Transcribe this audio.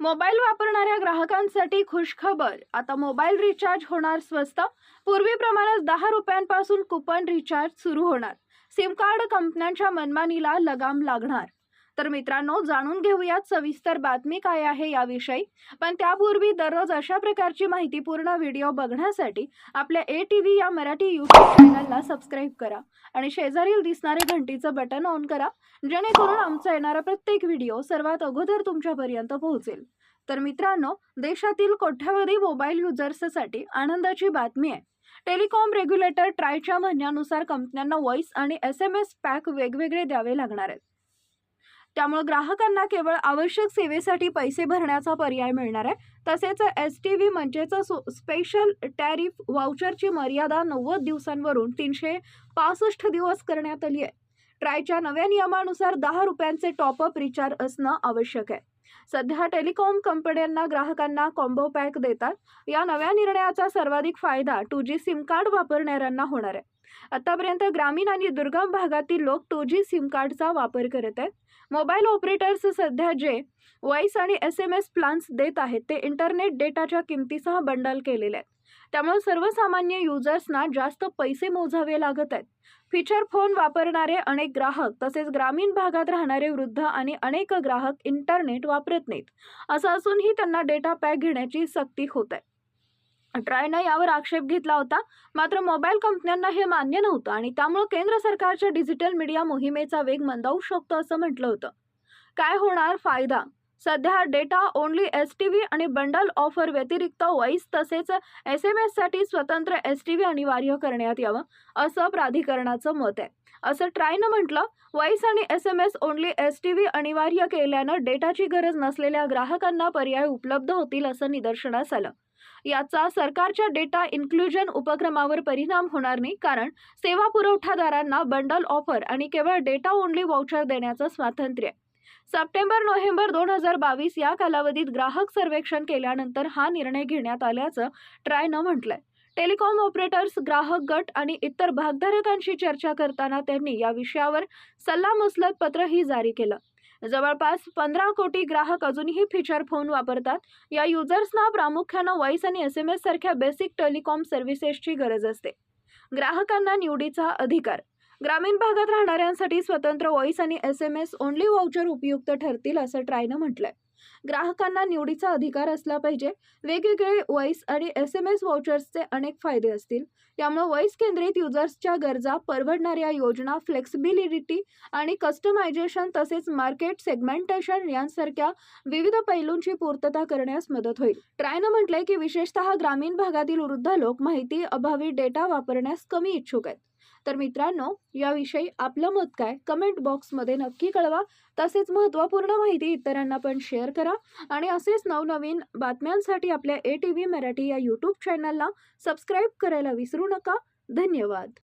Mobile वापरणाऱ्या ग्राहकांसाठी खुशखबर. आता मोबाईल रिचार्ज होणार स्वस्त. पूर्वीप्रमाणेच दहा रुपयांपासून कुपन रिचार्ज सुरू होणार. सिम कार्ड कंपन्यांच्या मनमानीला लगाम लागणार. तर मित्रांनो जाणून घेऊयात सविस्तर बातमी काय आहे याविषयी. पण त्यापूर्वी दररोज अशा प्रकारची माहितीपूर्ण व्हिडिओ बघण्यासाठी आपल्या ए टी व्ही या मराठी यूट्यूब चॅनलला सबस्क्राईब करा आणि शेजारील दिसणारे घंटीचं बटन ऑन करा जेणेकरून आमचा येणारा प्रत्येक व्हिडिओ सर्वात अगोदर तुमच्यापर्यंत पोहोचेल. तर मित्रांनो देशातील कोट्यावधी मोबाईल युजर्ससाठी आनंदाची बातमी आहे. टेलिकॉम रेग्युलेटर ट्रायच्या म्हणण्यानुसार कंपन्यांना व्हॉइस आणि एस एम एस पॅक वेगवेगळे द्यावे लागणार आहेत. त्यामुळे ग्राहकांना केवळ आवश्यक सेवेसाठी पैसे भरण्याचा पर्याय मिळणार आहे. तसेच एस टी व्ही म्हणजेच स्पेशल टॅरिफ व्हाउचरची मर्यादा नव्वद दिवसांवरून तीनशे पासष्ट दिवस करण्यात आली आहे. ट्रायच्या नव्या नियमानुसार दहा रुपयांचे टॉपअप रिचार्ज असणं आवश्यक आहे. सध्या टेलिकॉम कंपन्यांना ग्राहकांना कॉम्बो पॅक देतात. या नव्या निर्णयाचा सर्वाधिक फायदा टू जी सिम कार्ड वापरणाऱ्यांना होणार आहे. आतापर्यंत ग्रामीण आणि दुर्गम भागातील लोक टू जी सिम कार्डचा वापर करत आहेत. मोबाईल ऑपरेटर्स सध्या जे वॉईस आणि एस एम एस प्लान्स देत आहेत ते इंटरनेट डेटाच्या किमतीसह बंडल केलेले आहेत. त्यामुळे सर्वसामान्य युजर्सना जास्त पैसे मोजावे लागत आहेत. फीचर फोन वापरणारे अनेक ग्राहक तसेच ग्रामीण भागात राहणारे वृद्ध आणि अनेक ग्राहक इंटरनेट वापरत नाहीत. असं असूनही त्यांना डेटा पॅक घेण्याची सक्ती होत आहे. ट्रायनं यावर आक्षेप घेतला होता मात्र मोबाईल कंपन्यांना हे मान्य नव्हतं आणि त्यामुळं केंद्र सरकारच्या डिजिटल मीडिया मोहिमेचा वेग मंदावू शकतो असं म्हटलं होतं. काय होणार? फायदा? सध्या data only S T V आणि बंडल ऑफर व्यतिरिक्त वॉईस तसेच एस एम एससाठी स्वतंत्र एस टी व्ही अनिवार्य करण्यात यावं असं प्राधिकरणाचं मत आहे. असं ट्रायनं म्हटलं वॉईस आणि S M S only S T V अनिवार्य केल्यानं डेटाची गरज नसलेल्या ग्राहकांना पर्याय उपलब्ध होतील असं निदर्शनास आलं. याचा सरकारच्या डेटा इन्क्लुजन उपक्रमावर परिणाम होणार नाही कारण सेवा पुरवठादारांना बंडल ऑफर आणि केवळ डेटा ओनली वाउचर देण्याचं स्वातंत्र्य. आहे सप्टेंबर नोव्हेंबर दोन हजार बावीस या कालावधीत ग्राहक सर्वेक्षण केल्यानंतर हा निर्णय घेण्यात आल्याचं ट्रायनं म्हटलंय. टेलिकॉम ऑपरेटर्स ग्राहक गट आणि इतर भागधारकांशी चर्चा करताना त्यांनी या विषयावर सल्लामसलत पत्रही जारी केलं. जवळपास पंधरा कोटी ग्राहक अजूनही फीचर फोन वापरतात. या युजर्सना प्रामुख्यानं व्हॉइस आणि एस एम एस सारख्या बेसिक टेलिकॉम सर्व्हिसेसची गरज असते. ग्राहकांना निवडीचा अधिकार. ग्रामीण भागात राहणाऱ्यांसाठी स्वतंत्र व्हॉइस आणि S M S only voucher उपयुक्त ठरतील असं ट्रायनं म्हटलंय. ग्राहकांना निवडीचा अधिकार असला पाहिजे. वेगवेगळे व्हॉइस आणि एस एम एस वाउचर्सचे अनेक फायदे असतील. त्यामुळे व्हॉइस केंद्रित युजर्सच्या गरजा परवडणाऱ्या योजना फ्लेक्सिबिलिटी आणि कस्टमायझेशन तसेच मार्केट सेगमेंटेशन यांसारख्या विविध पैलूंची पूर्तता करण्यास मदत होईल. ट्रायनं म्हटलंय की विशेषतः ग्रामीण भागातील वृद्ध लोक माहिती अभावी डेटा वापरण्यास कमी इच्छुक आहेत. तर मित्रांनो याविषयी आपलं मत काय? कमेंट बॉक्समध्ये नक्की कळवा. तसेच महत्त्वपूर्ण माहिती इतरांना पण शेअर करा. आणि असेच नवनवीन बातम्यांसाठी आपल्या ए टी व्ही मराठी या यूट्यूब चॅनलला सबस्क्राईब करायला विसरू नका. धन्यवाद.